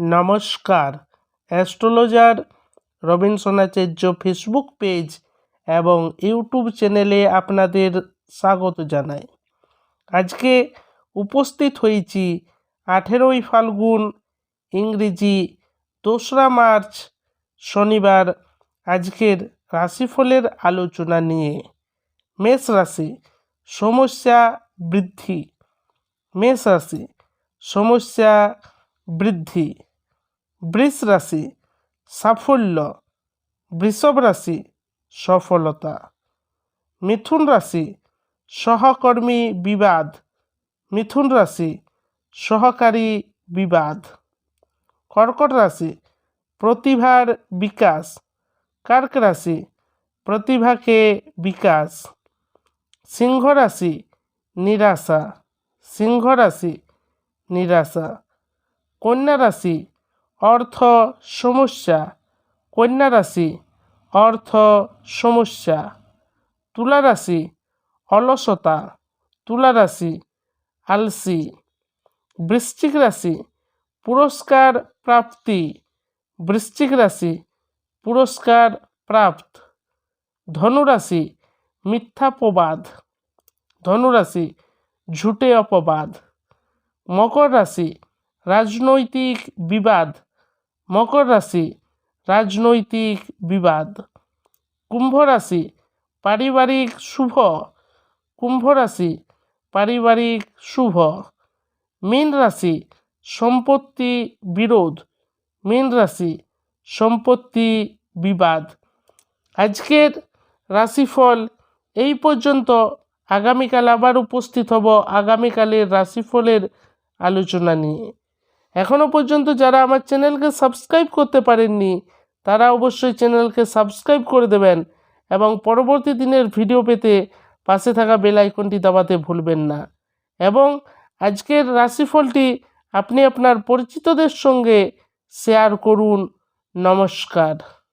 নমস্কার। Astrologer Robin Sonacharya Facebook page এবং YouTube চ্যানেলে আপনাদের স্বাগত জানাই। আজকে উপস্থিত হয়েছি আঠেরোই ফাল্গুন, ইংরেজি, দোসরা মার্চ, শনিবার, আজকের রাশিফলের আলোচনা নিয়ে। মেষ রাশি, সমস্যা বৃদ্ধি। মেষ রাশি, সমস্যা বৃদ্ধি। বৃষ রাশি সাফল্য, বৃষভ রাশি সফলতা। মিথুন রাশি সহকর্মী বিবাদ। মিথুন রাশি সহকারী বিবাদ। কর্কট রাশি প্রতিভার বিকাশ। কার্ক রাশি প্রতিভাকে বিকাশ। সিংহ রাশি নিরাশা সিংহ রাশি নিরাশা কন্যা রাশি অর্থ সমস্যা। কন্যা রাশি, অর্থ সমস্যা। তুলা রাশি, অলসতা। তুলা রাশি, আলসি। বৃশ্চিক রাশি, পুরস্কার প্রাপ্তি। বৃশ্চিক রাশি, পুরস্কার প্রাপ্ত। ধনুরাশি মিথ্যা প্রবাদ। ধনুরাশি ঝুটে অপবাদ। মকর রাশি, রাজনৈতিক বিবাদ। মকর রাশি, রাজনৈতিক বিবাদ। কুম্ভ রাশি, পারিবারিক শুভ। কুম্ভ রাশি, পারিবারিক শুভ। মীন রাশি, সম্পত্তি বিরোধ। মীন রাশি, সম্পত্তি বিবাদ। আজকের রাশিফল এই পর্যন্ত। আগামীকাল আবার উপস্থিত হব আগামীকালের রাশিফলের আলোচনা নিয়ে। এখনও পর্যন্ত যারা আমার চ্যানেলকে সাবস্ক্রাইব করতে পারেননি, তারা অবশ্যই চ্যানেলকে সাবস্ক্রাইব করে দেবেন এবং পরবর্তী দিনের ভিডিও পেতে পাশে থাকা বেল আইকনটি দাবাতে ভুলবেন না। এবং আজকের রাশিফলটি আপনি আপনার পরিচিতদের সঙ্গে শেয়ার করুন। নমস্কার।